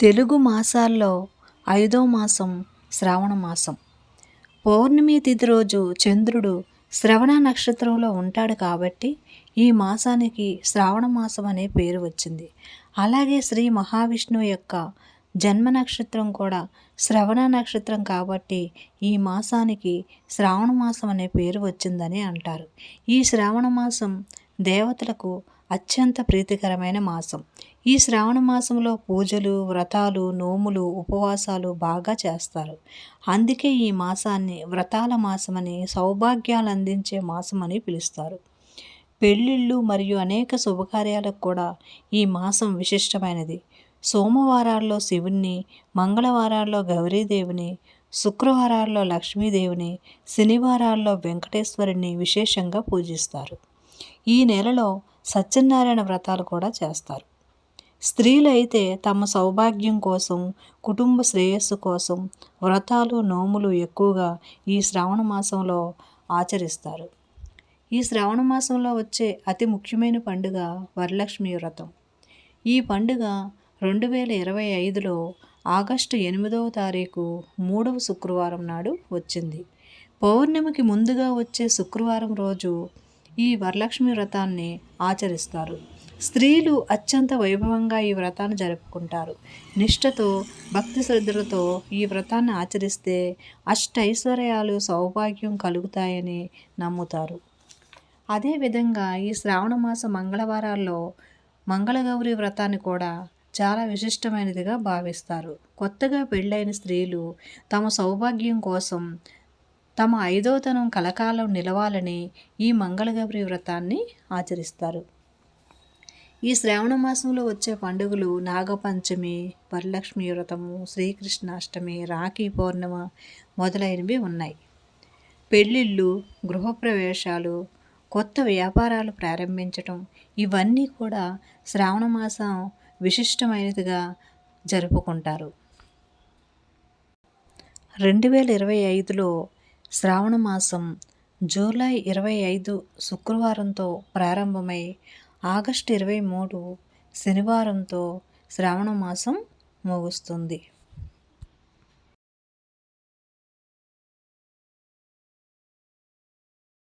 తెలుగు మాసాల్లో ఐదో మాసం శ్రావణ మాసం. పౌర్ణమి తిథి రోజు చంద్రుడు శ్రవణ నక్షత్రంలో ఉంటాడు కాబట్టి ఈ మాసానికి శ్రావణ మాసం అనే పేరు వచ్చింది. అలాగే శ్రీ మహావిష్ణువు యొక్క జన్మ నక్షత్రం కూడా శ్రవణ నక్షత్రం కాబట్టి ఈ మాసానికి శ్రావణ మాసం అనే పేరు వచ్చిందని అంటారు. ఈ శ్రావణ మాసం దేవతలకు అత్యంత ప్రీతికరమైన మాసం. ఈ శ్రావణ మాసంలో పూజలు వ్రతాలు నోములు ఉపవాసాలు బాగా చేస్తారు. అందుకే ఈ మాసాన్ని వ్రతాల మాసమని సౌభాగ్యాలు అందించే మాసమని పిలుస్తారు. పెళ్ళిళ్ళు మరియు అనేక శుభకార్యాలకు కూడా ఈ మాసం విశిష్టమైనది. సోమవారాల్లో శివుణ్ణి మంగళవారాల్లో గౌరీదేవిని శుక్రవారాల్లో లక్ష్మీదేవిని శనివారాల్లో వెంకటేశ్వరుని విశేషంగా పూజిస్తారు. ఈ నెలలో సత్యనారాయణ వ్రతాలు కూడా చేస్తారు. స్త్రీలు అయితే తమ సౌభాగ్యం కోసం కుటుంబ శ్రేయస్సు కోసం వ్రతాలు నోములు ఎక్కువగా ఈ శ్రావణ మాసంలో ఆచరిస్తారు. ఈ శ్రావణ మాసంలో వచ్చే అతి ముఖ్యమైన పండుగ వరలక్ష్మి వ్రతం. ఈ పండుగ రెండు వేల ఇరవై ఐదులో ఆగస్టు ఎనిమిదవ తారీఖు మూడవ శుక్రవారం నాడు వచ్చింది. పౌర్ణమికి ముందుగా వచ్చే శుక్రవారం రోజు ఈ వరలక్ష్మి వ్రతాన్ని ఆచరిస్తారు. స్త్రీలు అత్యంత వైభవంగా ఈ వ్రతాన్ని జరుపుకుంటారు. నిష్ఠతో భక్తి శ్రద్ధలతో ఈ వ్రతాన్ని ఆచరిస్తే అష్టైశ్వర్యాలు సౌభాగ్యం కలుగుతాయని నమ్ముతారు. అదేవిధంగా ఈ శ్రావణ మాస మంగళవారాల్లో మంగళగౌరి వ్రతాన్ని కూడా చాలా విశిష్టమైనదిగా భావిస్తారు. కొత్తగా పెళ్ళైన స్త్రీలు తమ సౌభాగ్యం కోసం తమ ఐదోతనం కలకాలం నిలవాలని ఈ మంగళగౌరి వ్రతాన్ని ఆచరిస్తారు. ఈ శ్రావణ మాసంలో వచ్చే పండుగలు నాగపంచమి వరలక్ష్మి వ్రతము శ్రీకృష్ణాష్టమి రాఖీ పౌర్ణమ మొదలైనవి ఉన్నాయి. పెళ్ళిళ్ళు గృహప్రవేశాలు కొత్త వ్యాపారాలు ప్రారంభించటం ఇవన్నీ కూడా శ్రావణ మాసం విశిష్టమైనదిగా జరుపుకుంటారు. రెండు వేల ఇరవై ఐదులో శ్రావణ మాసం జూలై ఇరవై ఐదు శుక్రవారంతో ప్రారంభమై ఆగస్టు ఇరవై మూడు శనివారంతో శ్రావణ మాసం ముగుస్తుంది.